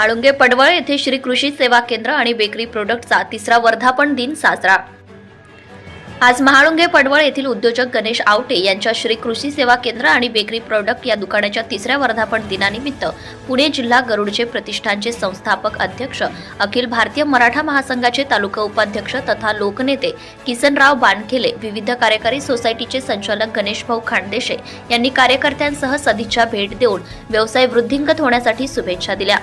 म्हाळुंगे पडवळ येथे श्री कृषी सेवा केंद्र आणि बेकरी प्रोडक्टचा तिसरा वर्धापन दिन साजरा. आज महाळुंगे पडवळ येथील उद्योजक गणेश आवटे यांच्या श्री कृषी सेवा केंद्र आणि बेकरी प्रोडक्ट या दुकानाच्या तिसऱ्या वर्धापन दिनानिमित्त पुणे जिल्हा गरुडचे प्रतिष्ठानचे संस्थापक अध्यक्ष अखिल भारतीय मराठा महासंघाचे तालुका उपाध्यक्ष तथा लोकनेते किसनराव बानखेले विविध कार्यकारी सोसायटीचे संचालक गणेश भाऊ खांडेशे यांनी कार्यकर्त्यांसह सदिच्छा भेट देऊन व्यवसाय वृद्धिंगत होण्यासाठी शुभेच्छा दिल्या.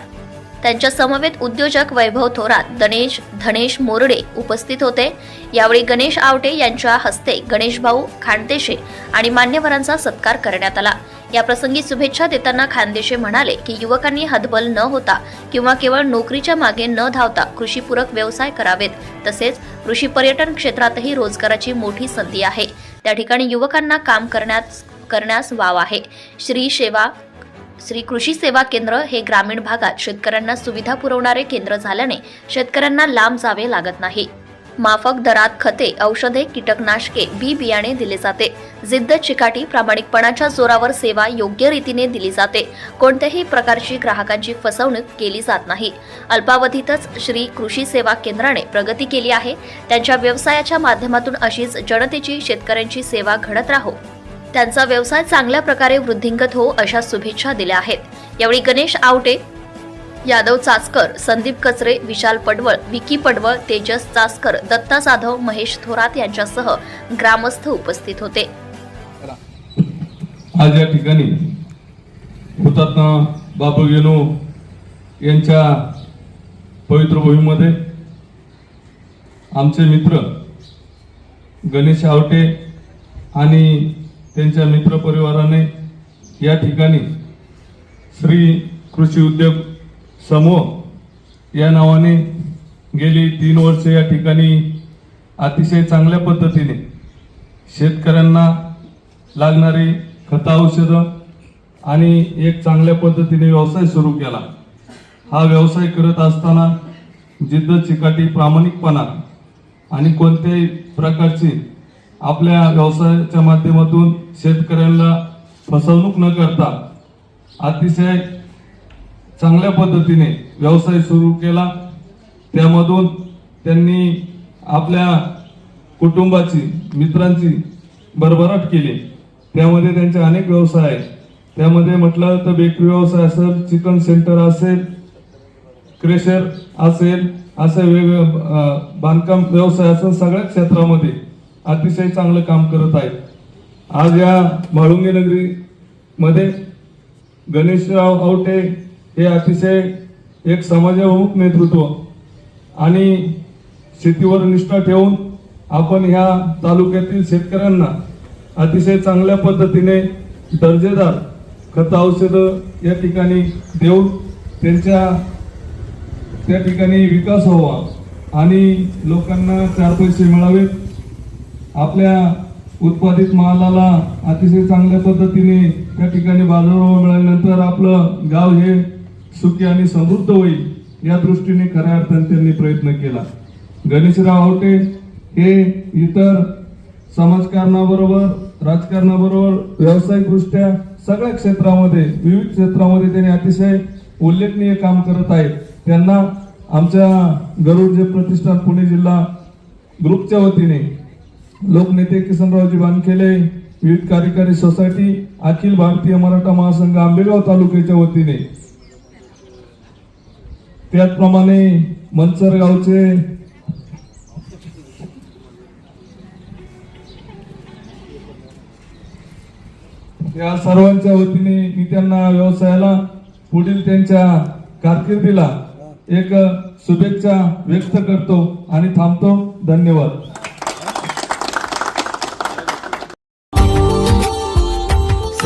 त्यांच्या समवेत उद्योजक वैभव थोरात गणेश धनेश मोरडे उपस्थित होते. यावेळी गणेश आवटे यांच्या हस्ते गणेशभाऊ खानदेशे आणि मान्यवरांचा सत्कार करण्यात आला. या प्रसंगी शुभेच्छा देताना खानदेशे म्हणाले की युवकांनी हतबल न होता किंवा केवळ नोकरीच्या मागे न धावता कृषीपूरक व्यवसाय करावेत. तसेच कृषी पर्यटन क्षेत्रातही रोजगाराची मोठी संधी आहे. त्या ठिकाणी युवकांना काम करण्यास करण्यास वाव आहे. श्री सेवा श्री कृषी सेवा केंद्र हे ग्रामीण भागात शेतकऱ्यांना सुविधा पुरवणारे केंद्र झाल्याने शेतकऱ्यांना लांब जावे लागत नाही. माफक दरात खते औषधे कीटकनाशके बी बियाणे दिले जाते. जिद्द चिकाटी प्रामाणिकपणाच्या जोरावर सेवा योग्य रीतीने दिली जाते. कोणत्याही प्रकारची ग्राहकांची फसवणूक केली जात नाही. अल्पावधीतच श्री कृषी सेवा केंद्राने प्रगती केली आहे. त्यांच्या व्यवसायाच्या माध्यमातून अशीच जनतेची शेतकऱ्यांची सेवा घडत राहो. त्यांचा व्यवसाय चांगल्या प्रकारे वृद्धिंगत हो अशा शुभेच्छा दिल्या आहेत. यावेळी गणेश आवटे यादव चासकर संदीप कचरे विशाल पडवळ विकी पडवळ तेजस चासकर दत्ता जाधव महेश थोरात यांच्यासह ग्रामस्थ उपस्थित होते. आज या ठिकाणी हुतात्मा बाबू गेनू यांच्या पवित्र भूमीमध्ये आमचे मित्र गणेश आवटे आणि त्यांच्या मित्र परिवाराने या ठिकाणी श्री कृषी उद्योग समूह या नावाने गेली तीन वर्ष या ठिकाणी अतिशय चांगल्या पद्धतीने शेतकऱ्यांना लागणारी खतं औषधं आणि एक चांगल्या पद्धतीने व्यवसाय सुरू केला. हा व्यवसाय करत असताना जिद्द चिकाटी प्रामाणिकपणा आणि कोणत्याही प्रकारची आपल्या व्यवसायाच्या माध्यमातून शेतकऱ्यांना फसवणूक न करता अतिशय चांगल्या पद्धतीने व्यवसाय सुरू केला. त्यामधून त्यांनी आपल्या कुटुंबाची मित्रांची भरभराट केली. त्यामध्ये त्यांचे अनेक व्यवसाय आहेत. त्यामध्ये म्हटलं तर बेकरी व्यवसाय असेल चिकन सेंटर असेल क्रेशर असेल असे वेगवेगळे बांधकाम व्यवसाय असेल सगळ्या क्षेत्रामध्ये. अतिशय चांगलं काम करत आहेत. आज या म्हाळुंगी नगरीमध्ये गणेशराव आवटे हे अतिशय एक समाजाभिमुख नेतृत्व आणि शेतीवर निष्ठा ठेवून आपण ह्या तालुक्यातील शेतकऱ्यांना अतिशय चांगल्या पद्धतीने दर्जेदार खत औषधं या ठिकाणी देऊन त्यांच्या त्या ठिकाणी विकास व्हावा आणि लोकांना चार पैसे मिळावेत. आपल्या उत्पादित मालाला अतिशय चांगल्या पद्धतीने त्या ठिकाणी बाजारभाव मिळाल्यानंतर आपलं गाव हे सुखी आणि समृद्ध होईल या दृष्टीने खऱ्या अर्थाने त्यांनी प्रयत्न केला. गणेशराव आवटे हे इतर समाजकारणाबरोबर राजकारणाबरोबर व्यावसायिकदृष्ट्या सगळ्या क्षेत्रामध्ये विविध क्षेत्रामध्ये त्यांनी अतिशय उल्लेखनीय काम करत आहेत. त्यांना आमच्या गरुडचे प्रतिष्ठान पुणे जिल्हा ग्रुपच्या वतीने लोकनेते किसनरावजी वानखेले विविध कार्यकारी सोसायटी अखिल भारतीय मराठा महासंघ आंबेगाव तालुक्याच्या वतीने. त्याचप्रमाणे मनसर गावचे या सर्वांच्या वतीने मी त्यांना व्यवसायाला पुढील त्यांच्या कारकिर्दीला एक शुभेच्छा व्यक्त करतो आणि थांबतो. धन्यवाद.